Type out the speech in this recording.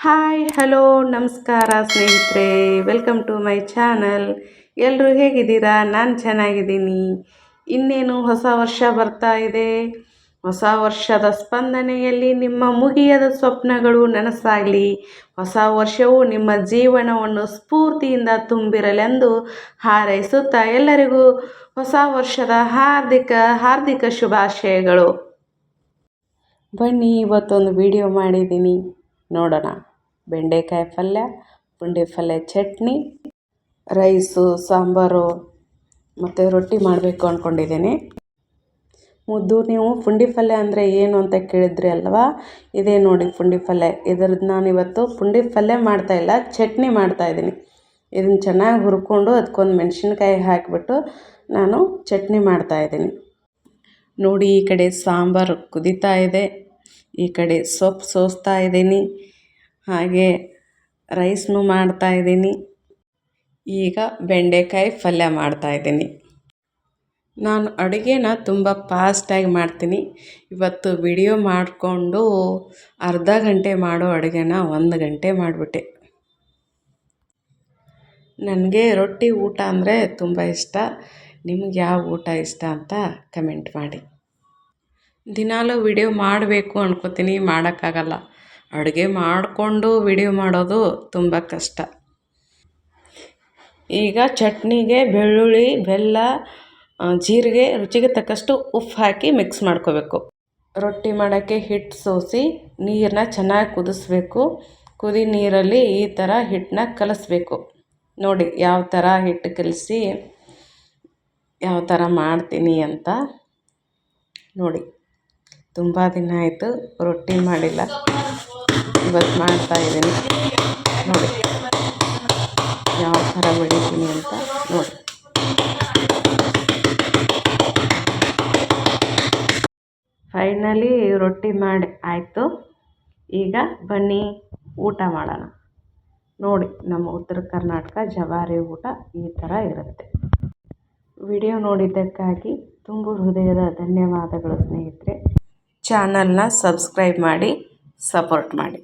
Hi, hello, ನಮಸ್ಕಾರ ಸ್ನೇಹಿತರೆ. Welcome to my channel ಎಲ್ಲರೂ ಹೇಗಿದ್ದೀರಾ? ನಾನು ಚೆನ್ನಾಗಿದ್ದೀನಿ. ಇನ್ನೇನು ಹೊಸ ವರ್ಷ ಬರ್ತಾ ಇದೆ? ಹೊಸ ವರ್ಷದ ಸ್ಪಂದನೆಯಲ್ಲಿ ನಿಮ್ಮ ಮುಗಿಯದ ಸ್ವಪ್ನಗಳು ನನಸಾಗಲಿ. ಹೊಸ ವರ್ಷವು ನಿಮ್ಮ ಜೀವನವನ್ನು ಸ್ಫೂರ್ತಿಯಿಂದ ತುಂಬಿರಲೆಂದು ಹಾರೈಸುತ್ತಾ ಎಲ್ಲರಿಗೂ ಹೊಸ ವರ್ಷದ ಹಾರ್ದಿಕ ಹಾರ್ದಿಕ ಶುಭಾಶಯಗಳು. ಬನ್ನಿ, ಇವತ್ತೊಂದು ವಿಡಿಯೋ ಮಾಡಿದ್ದೀನಿ. ನೋಡೋಣ. ಬೆಂಡೆಕಾಯಿ ಪಲ್ಯ, ಪುಂಡಿ ಪಲ್ಯ, ಚಟ್ನಿ, ರೈಸು, ಸಾಂಬಾರು ಮತ್ತು ರೊಟ್ಟಿ ಮಾಡಬೇಕು ಅಂದ್ಕೊಂಡಿದ್ದೀನಿ ಮುದ್ದು ನೀವು ಪುಂಡಿ ಪಲ್ಯ ಅಂದರೆ ಏನು ಅಂತ ಕೇಳಿದ್ರಿ ಅಲ್ವಾ? ಇದೇ ನೋಡಿ ಪುಂಡಿ ಪಲ್ಯ. ಇದ್ರದ್ದು ನಾನಿವತ್ತು ಪುಂಡಿ ಪಲ್ಯ ಮಾಡ್ತಾಯಿಲ್ಲ ಚಟ್ನಿ ಮಾಡ್ತಾಯಿದ್ದೀನಿ ಇದನ್ನು ಚೆನ್ನಾಗಿ ಹುರ್ಕೊಂಡು ಅದಕ್ಕೊಂದು ಮೆಣಸಿನ್ಕಾಯಿ ಹಾಕಿಬಿಟ್ಟು ನಾನು ಚಟ್ನಿ ಮಾಡ್ತಾಯಿದ್ದೀನಿ ನೋಡಿ ಈ ಕಡೆ ಸಾಂಬಾರು ಕುದಿತಾ ಇದೆ, ಈ ಕಡೆ ಸೊಪ್ಪು ಸೋಸ್ತಾ ಇದ್ದೀನಿ. ಹಾಗೆ ರೈಸ್ನು ಮಾಡ್ತಾಯಿದ್ದೀನಿ ಈಗ ಬೆಂಡೆಕಾಯಿ ಪಲ್ಯ ಮಾಡ್ತಾಯಿದ್ದೀನಿ ನಾನು ಅಡುಗೆನ ತುಂಬ ಫಾಸ್ಟಾಗಿ ಮಾಡ್ತೀನಿ. ಇವತ್ತು ವಿಡಿಯೋ ಮಾಡಿಕೊಂಡು ಅರ್ಧ ಗಂಟೆ ಮಾಡೋ ಅಡುಗೆನ ಒಂದು ಗಂಟೆ ಮಾಡಿಬಿಟ್ಟೆ. ನನಗೆ ರೊಟ್ಟಿ ಊಟ ಅಂದರೆ ತುಂಬ ಇಷ್ಟ. ನಿಮ್ಗೆ ಯಾವ ಊಟ ಇಷ್ಟ ಅಂತ ಕಮೆಂಟ್ ಮಾಡಿ. ದಿನಾಲೂ ವಿಡಿಯೋ ಮಾಡಬೇಕು ಅನ್ಕೋತೀನಿ, ಮಾಡೋಕ್ಕಾಗಲ್ಲ. ಅಡುಗೆ ಮಾಡಿಕೊಂಡು ವಿಡಿಯೋ ಮಾಡೋದು ತುಂಬ ಕಷ್ಟ. ಈಗ ಚಟ್ನಿಗೆ ಬೆಳ್ಳುಳ್ಳಿ, ಬೆಲ್ಲ ಜೀರಿಗೆ ರುಚಿಗೆ ತಕ್ಕಷ್ಟು ಉಪ್ಪು ಹಾಕಿ ಮಿಕ್ಸ್ ಮಾಡ್ಕೋಬೇಕು. ರೊಟ್ಟಿ ಮಾಡೋಕ್ಕೆ ಹಿಟ್ಟು ಸೋಸಿ ನೀರನ್ನ ಚೆನ್ನಾಗಿ ಕುದಿಸ್ಬೇಕು. ಕುದಿ ನೀರಲ್ಲಿ ಈ ಥರ ಹಿಟ್ಟನ್ನ ಕಲಿಸ್ಬೇಕು. ನೋಡಿ ಯಾವ ಥರ ಹಿಟ್ಟು ಕಲಿಸಿ, ಯಾವ ಥರ ಮಾಡ್ತೀನಿ ಅಂತ. ನೋಡಿ, ತುಂಬ ದಿನ ಆಯಿತು ರೊಟ್ಟಿ ಮಾಡಿಲ್ಲ. ಇವತ್ತು ಮಾಡ್ತಾಯಿದ್ದೀನಿ ನೋಡಿ. ಯಾವ ಥರ ಬೆಳಿತೀನಿ ಅಂತ ನೋಡಿ. ಫೈನಲಿ ರೊಟ್ಟಿ ಮಾಡಿ ಆಯಿತು. ಈಗ ಬನ್ನಿ ಊಟ ಮಾಡೋಣ. ನೋಡಿ, ನಮ್ಮ ಉತ್ತರ ಕರ್ನಾಟಕ ಜವಾರಿ ಊಟ ಈ ಥರ ಇರುತ್ತೆ. ವಿಡಿಯೋ ನೋಡಿದ್ದಕ್ಕಾಗಿ ತುಂಬ ಹೃದಯದ ಧನ್ಯವಾದಗಳು ಸ್ನೇಹಿತರೆ. ಚಾನಲ್ನ ಸಬ್ಸ್ಕ್ರೈಬ್ ಮಾಡಿ, ಸಪೋರ್ಟ್ ಮಾಡಿ.